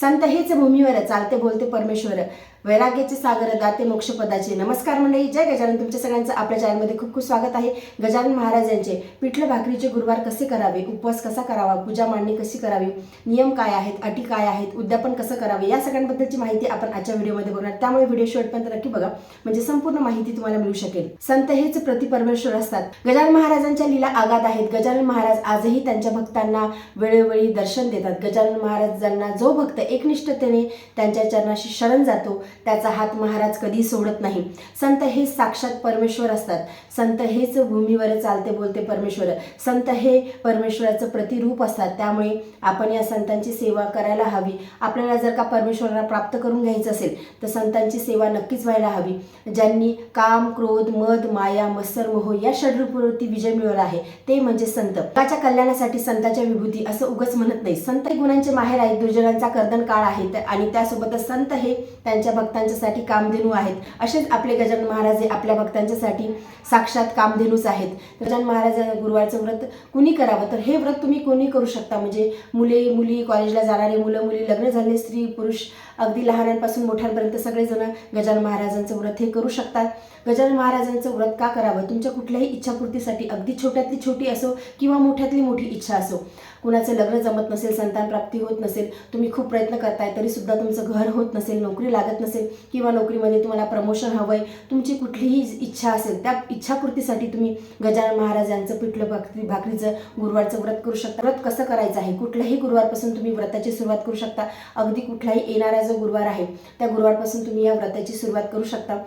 संत हेच भूमीवर चालते बोलते परमेश्वर. वैराग्याचे सागर दाते मोक्षपदाचे. नमस्कार मंडळी जय गजानन. तुमच्या सगळ्यांचं आपल्या चॅनलमध्ये खूप खूप स्वागत आहे. गजानन महाराज यांचे पिठलं भाकरीचे गुरुवार कसे करावे? उपवास कसा करावा? पूजा मांडणी कशी करावी? नियम काय आहेत? अटी काय आहेत? उद्यापन कसं करावे? या सगळ्यांबद्दलची माहिती आपण आजच्या व्हिडिओमध्ये बघणार. त्यामुळे व्हिडिओ शेवटपर्यंत नक्की बघा. म्हणजे संपूर्ण माहिती तुम्हाला मिळू शकेल. संत हेच प्रति परमेश्वर असतात. गजानन महाराजांच्या लीला आगात आहेत. गजानन महाराज आजही त्यांच्या भक्तांना वेळोवेळी दर्शन देतात. गजानन महाराजांना जो भक्त एकनिष्ठतेने त्यांच्या चरणाशी शरण जातो त्याचा हात महाराज कधी सोडत नाही. संत हे साक्षात परमेश्वर असतात. संत हेच भूमीवर चालते बोलते परमेश्वर. संत हे परमेश्वराचं प्रतिरूप असतात. त्यामुळे आपण या संतांची सेवा करायला हवी. आपल्याला जर का परमेश्वराला प्राप्त करून घ्यायचं असेल तर संतांची सेवा नक्कीच व्हायला हवी. ज्यांनी काम क्रोध मद माया मत्सर मोह या षडरूपवरती विजय मिळवला आहे ते म्हणजे संत. जगाच्या कल्याणासाठी संतांच्या विभूती असं उगच म्हणत नाही. संत गुणांचे माहेर आहेत. दुर्जनांचा कर्दन काळ आहे. आणि त्यासोबतच संत हे त्यांच्या भक्तांच्यासाठी कामधेनू आहेत. असेच आपले गजानन महाराज हे आपल्या भक्तांच्यासाठी साक्षात कामधेनूच आहेत. गजानन महाराज गुरुवारचं व्रत कुणी करावं? तर हे व्रत तुम्ही कोणी करू शकता? म्हणजे मुले मुली कॉलेजला जाणारे मुलं मुली लग्न झाले स्त्री पुरुष अगदी लहानांपासून मोठ्यांपर्यंत सगळेजण गजानन महाराजांचं व्रत हे करू शकतात. गजानन महाराजांचं व्रत का करावं? तुमच्या कुठल्याही इच्छापूर्तीसाठी अगदी छोट्यातली छोटी असो किंवा मोठ्यातली मोठी इच्छा असो कुणाचं लग्न जमत नसेल संतान प्राप्ती होत नसेल तुम्ही खूप प्रयत्न करताय तरी सुद्धा तुमचं घर होत नसेल नोकरी लागत नसेल किंवा नोकरीमध्ये तुम्हाला प्रमोशन हवंय तुमची कुठलीही इच्छा असेल त्या इच्छापूर्तीसाठी तुम्ही गजानन महाराज यांचं पिठलं भाकरी भाकरीचं गुरुवारचं व्रत करू शकता. व्रत कसं करायचं आहे? कुठल्याही गुरुवारपासून तुम्ही व्रताची सुरुवात करू शकता. अगदी कुठलाही येणाऱ्या जो गुरुवार आहे त्या गुरुवारपासून तुम्ही या व्रताची सुरुवात करू शकता.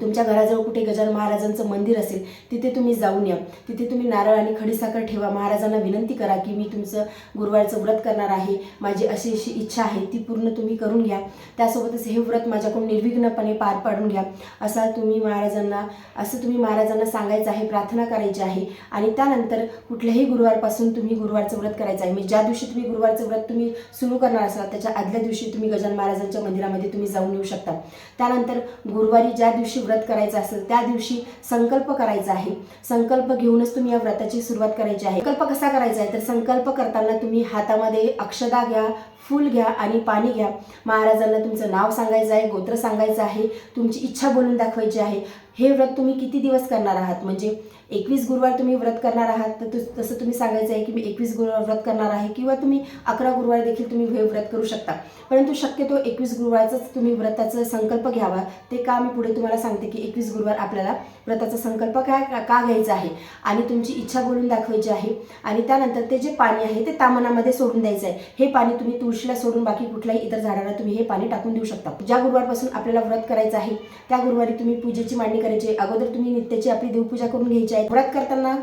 तुमच्या घराजवळ कुठे गजानन महाराजांचं मंदिर असेल तिथे तुम्ही जाऊन या. तिथे तुम्ही नारळ आणि खडीसाखर ठेवा. महाराजांना विनंती करा की मी तुमचं गुरुवारचं व्रत करणार आहे. माझी अशी अशी इच्छा आहे ती पूर्ण तुम्ही करून घ्या. त्यासोबतच हे व्रत माझ्याकडून निर्विघ्नपणे पार पाडून घ्या. असा तुम्ही महाराजांना असं तुम्ही महाराजांना सांगायचं आहे प्रार्थना करायची आहे. आणि त्यानंतर कुठल्याही गुरुवारपासून तुम्ही गुरुवारचं व्रत करायचं आहे. म्हणजे ज्या दिवशी तुम्ही गुरुवारचं व्रत तुम्ही सुरू करणार असाल त्याच्या आदल्या दिवशी तुम्ही गजानन महाराजांच्या मंदिरामध्ये तुम्ही जाऊन येऊ शकता. त्यानंतर गुरुवारी ज्या दिवशी व्रत करायचं असेल त्या दिवशी संकल्प करायचा आहे. संकल्प घेऊनच तुम्ही या व्रताची सुरुवात करायची आहे. संकल्प कसा करायचा आहे? तर संकल्प करताना तुम्ही हातामध्ये अक्षदा घ्या फूल घ्या आणि पाणी घ्या. महाराजांना तुमचं नाव सांगायचं आहे गोत्र सांगायचं आहे तुमची इच्छा बोलून दाखवायची आहे. हे व्रत तुम्ही किती दिवस करणार आहात? म्हणजे एकवीस गुरुवार तुम्ही व्रत करणार आहात तर तु- तसं तुम्ही सांगायचं आहे की मी एकवीस गुरुवार व्रत करणार आहे किंवा तुम्ही अकरा गुरुवार देखील तुम्ही हे व्रत करू शकता. परंतु शक्यतो एकवीस गुरुवारचाच तुम्ही व्रताचा संकल्प घ्यावा. ते का मी पुढे तुम्हाला सांगते की एकवीस गुरुवार आपल्याला व्रताचा संकल्प काय का का घ्यायचा आहे? आणि तुमची इच्छा बोलून दाखवायची आहे. आणि त्यानंतर ते जे पाणी आहे ते तामनामध्ये सोडून द्यायचं आहे. हे पाणी तुम्ही तुळशीला सोडून बाकी कुठल्याही इतर झाडाला तुम्ही हे पाणी टाकून देऊ शकता. ज्या गुरुवारपासून आपल्याला व्रत करायचं आहे त्या गुरुवारी तुम्ही पूजेची मांडणी करायची आहे. अगोदर तुम्ही नित्याची आपली देवपूजा करून घ्यायची आहे. व्रत करताना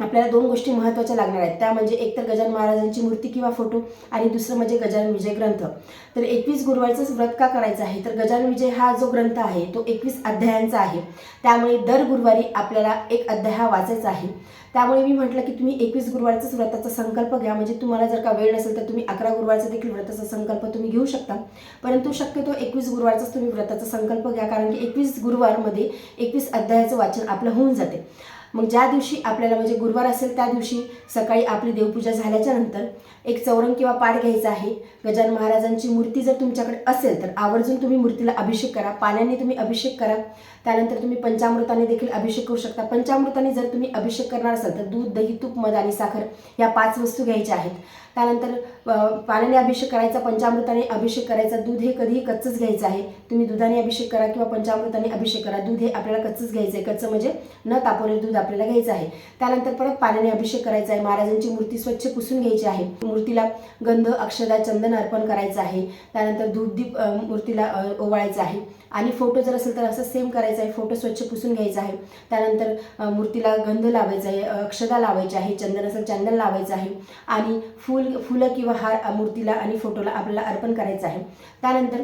आपल्याला दोन गोष्टी महत्त्वाच्या लागणार आहेत. त्या म्हणजे एकतर गजान महाराजांची मूर्ती किंवा फोटो आणि दुसरं म्हणजे गजान विजय ग्रंथ. तर एकवीस गुरुवारचंच व्रत का करायचं आहे? तर गजान विजय हा जो ग्रंथ आहे तो एकवीस अध्यायांचा आहे. त्यामुळे दर गुरुवारी आपल्याला एक अध्याय हा वाचायचा आहे. त्यामुळे मी म्हटलं की तुम्ही एकवीस गुरुवारचाच व्रताचा संकल्प घ्या. म्हणजे तुम्हाला जर का वेळ नसेल तर तुम्ही अकरा गुरुवारचा देखील व्रताचा संकल्प तुम्ही घेऊ शकता. परंतु शक्यतो एकवीस गुरुवारचाच तुम्ही व्रताचा संकल्प घ्या कारण की एकवीस गुरुवारमध्ये एकवीस अध्यायाचं वाचन आपलं होऊन जाते. मग ज्या दिवशी आपल्याला म्हणजे गुरुवार असेल त्या दिवशी सकाळी आपली देवपूजा झाल्याच्यानंतर एक चौरंग किंवा पाठ घ्यायचा आहे. गजानन महाराजांची मूर्ती जर तुमच्याकडे असेल तर आवर्जून तुम्ही मूर्तीला अभिषेक करा. पाण्याने तुम्ही अभिषेक करा. त्यानंतर तुम्ही पंचामृताने देखील अभिषेक करू शकता. पंचामृताने जर तुम्ही अभिषेक करणार असाल तर दूध दही तूप मध आणि साखर या पाच वस्तू घ्यायच्या आहेत. त्यानंतर पाण्याने अभिषेक करायचा पंचामृताने अभिषेक करायचा. दूध हे कधीही कच्चंच घ्यायचं आहे. तुम्ही दुधाने अभिषेक करा किंवा पंचामृताने अभिषेक करा. दूध हे आपल्याला कच्चंच घ्यायचं आहे. कच्चं म्हणजे न तापवलेलं दूध आपल्याला घ्यायचं आहे. त्यानंतर परत पाण्याने अभिषेक करायचा आहे. महाराजांची मूर्ती स्वच्छ पुसून घ्यायची आहे. मूर्तीला गंध अक्षदा चंदन अर्पण करायचं आहे. त्यानंतर दूध दीप मूर्तीला ओवाळायचं आहे. आणि फोटो जर असेल तर असं सेम करायचं आहे. फोटो स्वच्छ पुसून घ्यायचा आहे. त्यानंतर मूर्तीला गंध लावायचा आहे अक्षदा लावायची आहे चंदन असेल चंदन लावायचं आहे. आणि फूल फुलं किंवा हार मूर्तीला आणि फोटोला आपल्याला अर्पण करायचं आहे. त्यानंतर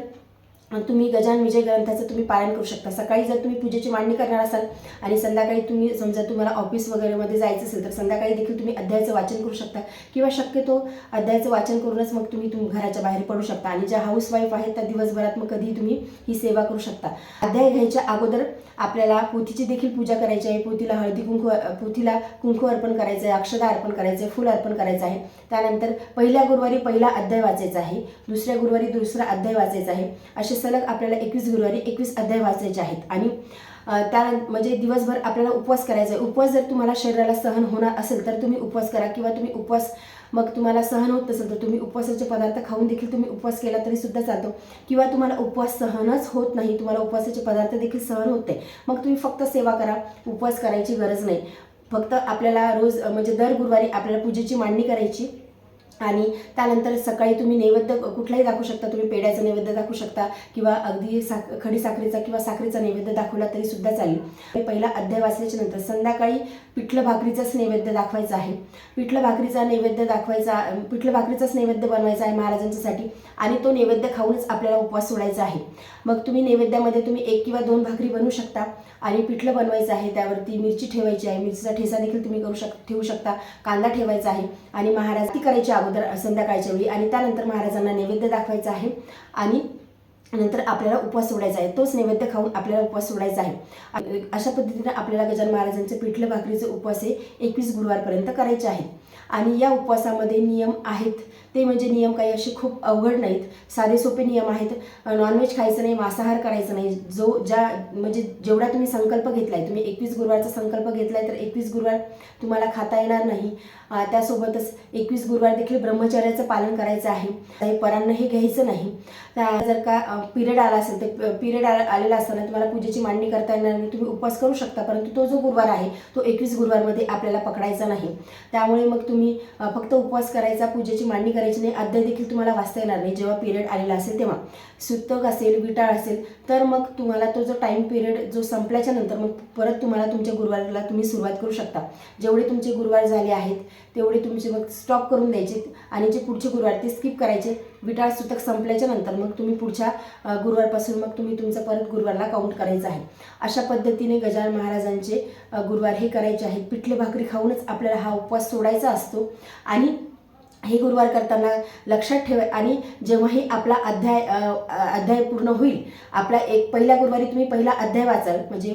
तुम्ही गजान विजय ग्रंथाचं तुम्ही पालन करू शकता. सकाळी जर तुम्ही पूजेची मांडणी करणार असाल आणि संध्याकाळी तुम्ही समजा तुम्हाला ऑफिस वगैरेमध्ये जायचं असेल तर संध्याकाळी देखील तुम्ही अध्यायाचं वाचन करू शकता. किंवा शक्यतो अध्यायाचं वाचन करूनच मग तुम्ही तुम घराच्या बाहेर पडू शकता. आणि ज्या हाऊसवाईफ आहेत त्या दिवसभरात मग कधीही तुम्ही ही सेवा करू शकता. अध्याय घ्यायच्या अगोदर आपल्याला पोथीची देखील पूजा करायची आहे. पोथीला हळदी कुंकू पोथीला कुंकू अर्पण करायचं आहे अक्षदा अर्पण करायचं आहे फुल अर्पण करायचं आहे. त्यानंतर पहिल्या गुरुवारी पहिला अध्याय वाचायचा आहे. दुसऱ्या गुरुवारी दुसरा अध्याय वाचायचा आहे. असे सलग आपल्याला एकवीस गुरुवारी एकवीस अध्याय वाचायचे आहेत. आणि त्या म्हणजे दिवसभर आपल्याला उपवास करायचा आहे. उपवास जर तुम्हाला शरीराला सहन होणार असेल तर तुम्ही उपवास करा. किंवा तुम्ही उपवास मग तुम्हाला सहन होत नसेल तर तुम्ही उपवासाचे पदार्थ खाऊन देखील तुम्ही उपवास केला तरी सुद्धा चालतो. किंवा तुम्हाला उपवास सहनच होत नाही तुम्हाला उपवासाचे पदार्थ देखील सहन होत नाही. मग तुम्ही फक्त सेवा करा. उपवास करायची गरज नाही. फक्त आपल्याला रोज म्हणजे दर गुरुवारी आपल्याला पूजेची मांडणी करायची. आणि त्यानंतर सकाळी तुम्ही नैवेद्य कुठलाही दाखवू शकता तुम्ही पेड्याचा नैवेद्य दाखवू शकता किंवा अगदी साख खडी साखरेचा किंवा साखरेचा नैवेद्य दाखवला तरी सुद्धा चालेल. पहिला अध्याय वाचल्याच्या नंतर संध्याकाळी पिठलं भाकरीचाच नैवेद्य दाखवायचा आहे. पिठलं भाकरीचा नैवेद्य दाखवायचा पिठलं भाकरीचाच नैवेद्य बनवायचा आहे महाराजांच्यासाठी आणि तो नैवेद्य खाऊनच आपल्याला उपवास सोडायचा आहे. मग तुम्ही नैवेद्यामध्ये तुम्ही एक किंवा दोन भाकरी बनवू शकता आणि पिठलं बनवायचं आहे त्यावरती मिरची ठेवायची आहे. मिरचीचा ठेसा देखील तुम्ही करू शक ठेवू शकता कांदा ठेवायचा आहे आणि महाराज ती करायची अगोदर संध्याकाळच्या वेळी आणि त्यानंतर महाराजांना नैवेद्य दाखवायचा आहे आणि नंतर आपल्याला उपवास सोडायचा आहे. तोच नैवेद्य खाऊन आपल्याला उपवास सोडायचा आहे. अशा पद्धतीने आपल्याला गजान महाराजांचे पिठलं भाकरीचे उपवास हे एकवीस गुरुवारपर्यंत करायचे आहेत. आणि या उपवासामध्ये नियम आहेत. ते म्हणजे नियम काही असे खूप अवघड नाहीत. साधे सोपे नियम आहेत. नॉनव्हेज खायचं नाही मांसाहार करायचं नाही. जो ज्या म्हणजे जेवढा तुम्ही संकल्प घेतला आहे तुम्ही एकवीस गुरुवारचा संकल्प घेतला आहे तर एकवीस गुरुवार तुम्हाला खाता येणार नाही. त्यासोबतच एकवीस गुरुवार देखील ब्रह्मचर्याचं पालन करायचं आहे. काही परांना हे घ्यायचं नाही. जर का पिरियड आला असेल तर पिरियड आलेला असताना तुम्हाला पूजेची मांडणी करता येणार नाही. तुम्ही उपवास करू शकता परंतु तो जो गुरुवार आहे तो एकवीस गुरुवारमध्ये आपल्याला पकडायचा नाही. त्यामुळे मग तुम्ही तुम्ही फक्त उपवास करायचा पूजेची मांडणी करायची नाही अध्याय देखील तुम्हाला वाचता येणार नाही. जेव्हा पिरियड आलेला असेल तेव्हा. सुतक असेल विटाळ असेल तर मग तुम्हाला तो जो टाईम पिरियड जो संपल्याच्या नंतर मग परत तुम्हाला तुमच्या गुरुवारला तुम्ही सुरुवात करू शकता. जेवढे तुमचे गुरुवार झाले आहेत तेवढे तुमचे मग स्टॉप करून द्यायचे आणि जे पुढचे गुरुवार ते स्किप करायचे. विटाळ सुतक संपल्याच्या नंतर मग तुम्ही पुढच्या गुरुवारपासून मग तुम्ही तुमचं परत गुरुवारला काउंट करायचं आहे. अशा पद्धतीने गजानन महाराजांचे गुरुवार हे करायचे आहेत. पिठले भाकरी खाऊनच आपल्याला हा उपवास सोडायचा असतो. आणि हे गुरुवार करताना लक्षात ठेवा आणि जेव्हाही आपला अध्याय अध्याय पूर्ण होईल आपला एक पहिल्या गुरुवारी तुम्ही पहिला अध्याय वाचाल म्हणजे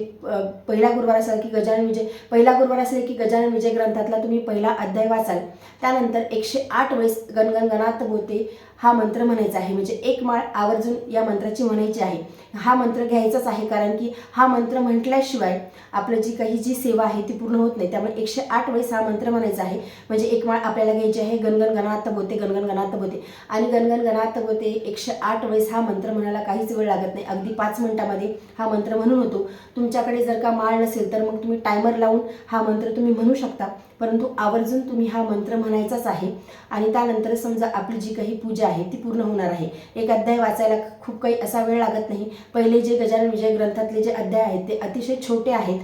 पहिला गुरुवार असेल की गजानन विजय पहिला गुरुवार असेल की गजानन विजय ग्रंथातला तुम्ही पहिला अध्याय वाचाल. त्यानंतर एकशे आठ वेळेस गणगणगणात होते हा मंत्र म्हणायचा आहे. म्हणजे एक माळ आवर्जून या मंत्राची म्हणायची आहे. हा मंत्र घ्यायचाच आहे कारण की हा मंत्र म्हटल्याशिवाय आपलं जी काही जी सेवा आहे ती पूर्ण होत नाही. त्यामुळे एकशे आठ वेळेस हा मंत्र म्हणायचा आहे. म्हणजे एक माळ आपल्याला घ्यायची आहे. गणगण गणात बोते गणगण गणात बोते. आणि गणगण गणात बोते एकशे आठ वेळेस हा मंत्र म्हणायला काहीच वेळ लागत नाही. अगदी पाच मिनिटामध्ये हा मंत्र म्हणून होतो. तुमच्याकडे जर का माळ नसेल तर मग तुम्ही टायमर लावून हा मंत्र तुम्ही म्हणू शकता. परंतु आवर्जून तुम्ही हा मंत्र म्हणायचाच आहे. आणि त्यानंतर समजा आपली जी काही पूजा आहे ती पूर्ण होणार आहे. एक अध्याय वाचायला खूप काही असा वेळ लागत नाही. पहिले जे गजानन विजय ग्रंथातले जे अध्याय आहेत ते अतिशय छोटे आहेत.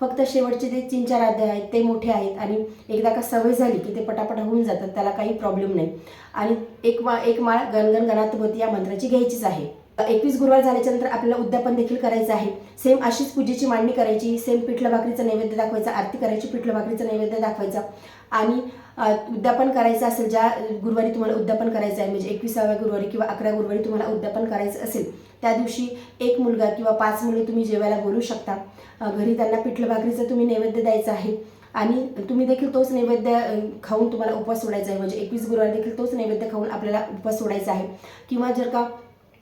फक्त शेवटचे जे तीन चार अध्याय आहेत ते मोठे आहेत. आणि एकदा का सवय झाली की ते पटापट होऊन जातात त्याला काही प्रॉब्लेम नाही. आणि एक मा एक माळ गणगण गणातभवती या मंत्राची घ्यायचीच आहे. एकवीस गुरुवार झाल्याच्यानंतर आपल्याला उद्यापन देखील करायचं आहे. सेम अशीच पूजेची मांडणी करायची सेम पिठलं भाकरीचं नैवेद्य दाखवायचा आरती करायची पिठलं भाकरीचं नैवेद्य दाखवायचा. आणि उद्यापन करायचं असेल ज्या गुरुवारी तुम्हाला उद्यापन करायचं आहे म्हणजे एकविसाव्या गुरुवारी किंवा अकरा गुरुवारी तुम्हाला उद्यापन करायचं असेल त्या दिवशी एक मुलगा किंवा पाच मुले तुम्ही जेवायला बोलू शकता. घरी त्यांना पिठलं भाकरीचं तुम्ही नैवेद्य द्यायचं आहे. आणि तुम्ही देखील तोच नैवेद्य खाऊन तुम्हाला उपवास सोडायचा आहे. म्हणजे एकवीस गुरुवार देखील तोच नैवेद्य खाऊन आपल्याला उपवास सोडायचा आहे. किंवा जर का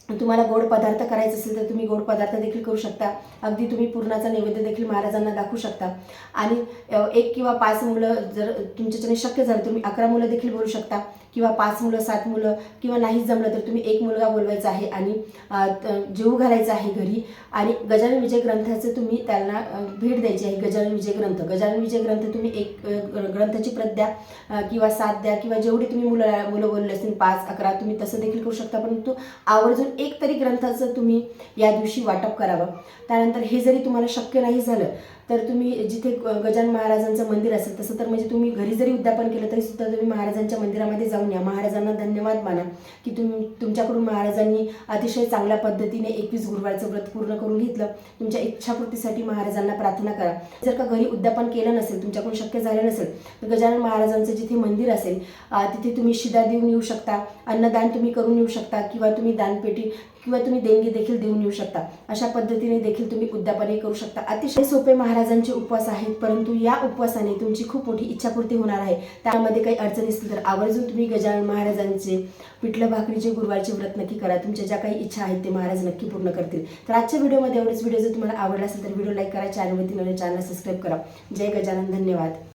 तुम्हाला गोड पदार्थ करायचे असेल तर तुम्ही गोड पदार्थ देखील करू शकता. अगदी तुम्ही पूर्णाचा नैवेद्य देखील महाराजांना दाखवू शकता. आणि एक किंवा पाच मुलं जर तुमच्याच्याने शक्य झालं तुम्ही अकरा मुलं देखील बोलू शकता. किंवा पाच मुलं सात मुलं किंवा नाहीच जमलं तर तुम्ही एक मुलगा बोलवायचा आहे आणि जेऊ घालायचा जेवू आहे घरी. आणि गजानन विजय ग्रंथाचं तुम्ही त्यांना भेट द्यायची आहे गजानन विजय ग्रंथ. गजानन विजय ग्रंथ तुम्ही एक ग्रंथाची प्रत द्या किंवा सात द्या किंवा जेवढी तुम्ही मुलं मुलं बोलले असतील पाच अकरा तुम्ही तसं देखील करू शकता. परंतु आवर्जून एक तरी ग्रंथाचं तुम्ही या दिवशी वाटप करावं त्यानंतर हे जरी तुम्हाला शक्य नाही झालं तर तुम्ही जिथे ग- गजानन महाराजांचं मंदिर असेल तसं तर म्हणजे तुम्ही घरी जरी उद्यापन केलं तरी सुद्धा तुम्ही महाराजांच्या मंदिरामध्ये जाऊन या. महाराजांना धन्यवाद माना की तुम्ही तुमच्याकडून महाराजांनी अतिशय चांगल्या पद्धतीने एकवीस गुरुवारचं व्रत पूर्ण करून घेतलं. तुमच्या इच्छापूर्तीसाठी महाराजांना प्रार्थना करा. जर का घरी उद्यापन केलं नसेल तुमच्याकडून शक्य झालं नसेल तर गजानन महाराजांचं जिथे मंदिर असेल तिथे तुम्ही शिदा देऊन येऊ शकता. अन्नदान तुम्ही करून येऊ शकता किंवा तुम्ही दानपेटी किंवा तुम्ही देणगी देखील देऊन येऊ शकता. अशा पद्धतीने देखील तुम्ही उद्यापनही करू शकता. अतिशय सोपे महाराजांचे उपवास आहेत परंतु या उपवासाने तुमची खूप मोठी इच्छापूर्ती होणार आहे. त्यामध्ये काही अडचणी असतील तर आवर्जून तुम्ही गजानन महाराजांचे पिठलं भाकरीचे गुरुवारचे व्रत नक्की करा. तुमच्या ज्या काही इच्छा आहेत ते महाराज नक्की पूर्ण करतील. तर आजच्या व्हिडिओमध्ये एवढेच. व्हिडिओ जर तुम्हाला आवडला असेल तर व्हिडिओ लाईक करा चॅनलवरती नवीन चॅनल सबस्क्राईब करा. जय गजानन. धन्यवाद.